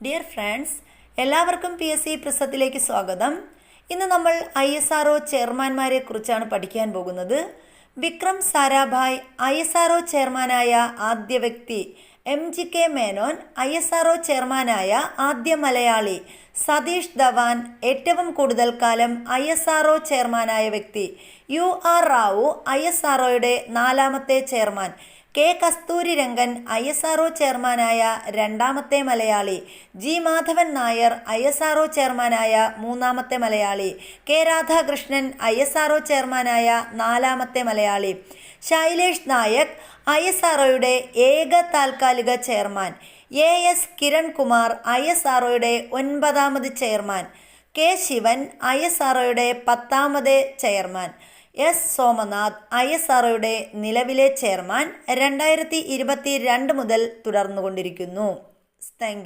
Dear friends എല്ലാവർക്കും P S C പ്രസത്തിലേക്ക് സ്വാഗതം. ഇന്ന് നമ്മൾ ഐ എസ് ആർ ഒ ചെയർമാൻമാരെ കുറിച്ചാണ് പഠിക്കാൻ പോകുന്നത്. Vikram Sarabhai I S R O ചെയർമാനായ ആദ്യ വ്യക്തി M G K Menon I S R O ചെയർമാനായ ആദ്യ മലയാളി സതീഷ് ധവാൻ ഏറ്റവും കൂടുതൽ കാലം ഐ എസ് ആർ ഒ ചെയർമാനായ വ്യക്തി U R Rao I S R ഒയുടെ നാലാമത്തെ chairman K Kasturi Rangan I S R O ചെയർമാനായ രണ്ടാമത്തെ Malayali G Madhavan Nair I S R O ചെയർമാനായ മൂന്നാമത്തെ Malayali K Radhakrishnan I S R O ചെയർമാനായ നാലാമത്തെ Malayali Shailesh Nayak I S R ഒയുടെ ഏക താൽക്കാലിക chairman A S Kiran Kumar I S R ഒയുടെ ഒൻപതാമത് chairman K Sivan I S R ഒയുടെ പത്താമത് chairman. S Somanath I S R ഒയുടെ നിലവിലെ ചെയർമാൻ രണ്ടായിരത്തി ഇരുപത്തി രണ്ട് മുതൽ തുടർന്നുകൊണ്ടിരിക്കുന്നു. താങ്ക്